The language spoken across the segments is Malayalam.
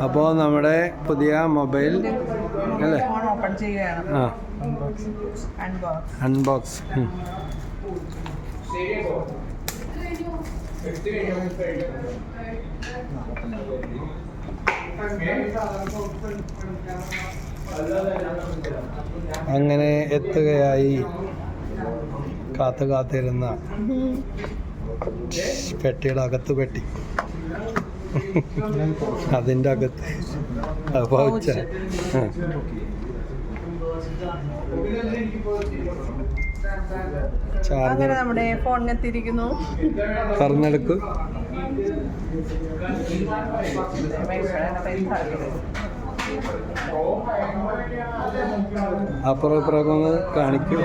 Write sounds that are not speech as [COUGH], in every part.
അപ്പോൾ നമ്മുടെ പുതിയ മൊബൈൽ അല്ലേ? അൺബോക്സ്. അങ്ങനെ എത്തുകയായി. കാത്തു കാത്തിരുന്ന. പെട്ടിയുടെ അകത്ത് പെട്ടി. അതിന്റെ അകത്ത് പൗച്ച അങ്ങനെ നമ്മുടെ ഫോണിനെത്തിയിരിക്കുന്നു തുറന്നെടുക്കൂ അപ്പുറം ഇപ്പുറം ഒന്ന് കാണിക്കൂ.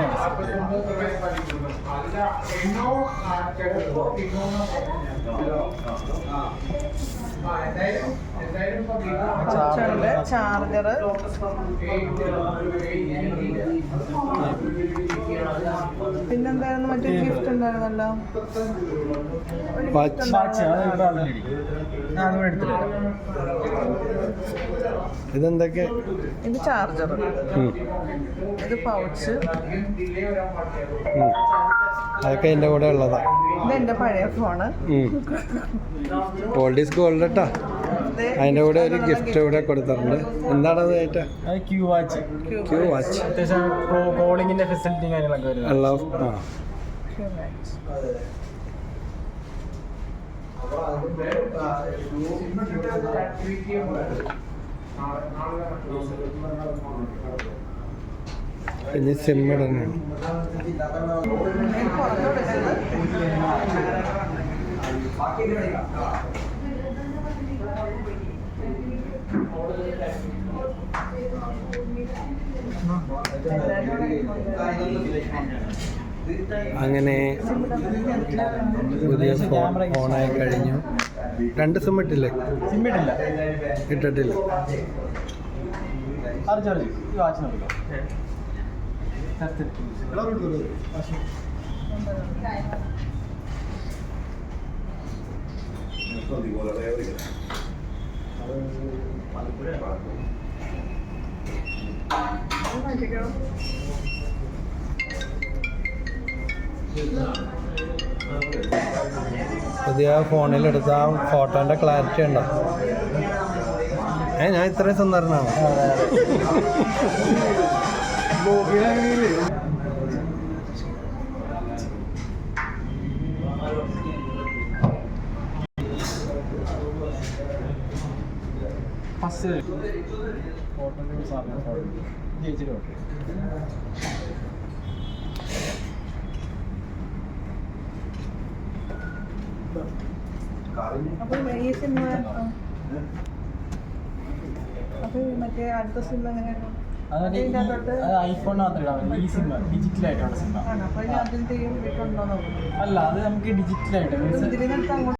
ചാർജർ. പിന്നെന്തായിരുന്നു മറ്റേ ഗിഫ്റ്റ് ഉണ്ടായിരുന്നല്ലോ. ഇതെന്തൊക്കെ? ഇത് ചാർജർ. ഇത് പൗച്ച്. അതൊക്കെ എന്റെ കൂടെ ഉള്ളതാ. എന്റെ പഴയ ഫോണ് ഓൾഡ് ഈസ് ഗോൾഡ് കേട്ടാ അതിന്റെ കൂടെ ഒരു ഗിഫ്റ്റ് ഇവിടെ കൊടുത്തിട്ടുണ്ട്. എന്താണത് ഏറ്റ അത് ക്യൂ വാച്ച് ക്യൂ വാച്ച് കാര്യങ്ങളൊക്കെ വരുന്നത്. ആ. Q watch. പിന്നെ സിം ഇടണം ഇത് പുറത്ത് കൊടുക്കുന്നത് അങ്ങനെ പുതിയ ഫോൺ ഫോണായി കഴിഞ്ഞു. രണ്ട് സിം ഇട്ടില്ലേ? ഇട്ടിട്ടില്ല അർജ് അർജ് ഈ വാച്ച് നോക്കില്ലോ ഇത് മാറ്റിക്കോ. പുതിയ ഫോണിൽ എടുത്ത ആ ഫോട്ടോന്റെ ക്ലാരിറ്റി ഉണ്ടോ? ഏ ഞാൻ ഇത്രയും സുന്ദരനാണ്? [LAUGHS] ഫസ്റ്റ് ജയിച്ചിട്ട് ഓക്കെ അപ്പൊ ഈ സിം അപ്പൊ മറ്റേ അടുത്ത സിനിമ എങ്ങനെയാണ്? ഐഫോൺ മാത്രമേ ഇടാൻ പറ്റൂ. ഈ സിം ഡിജിറ്റൽ ആയിട്ടുള്ള സിം അല്ല അത് നമുക്ക് ഡിജിറ്റൽ ആയിട്ട്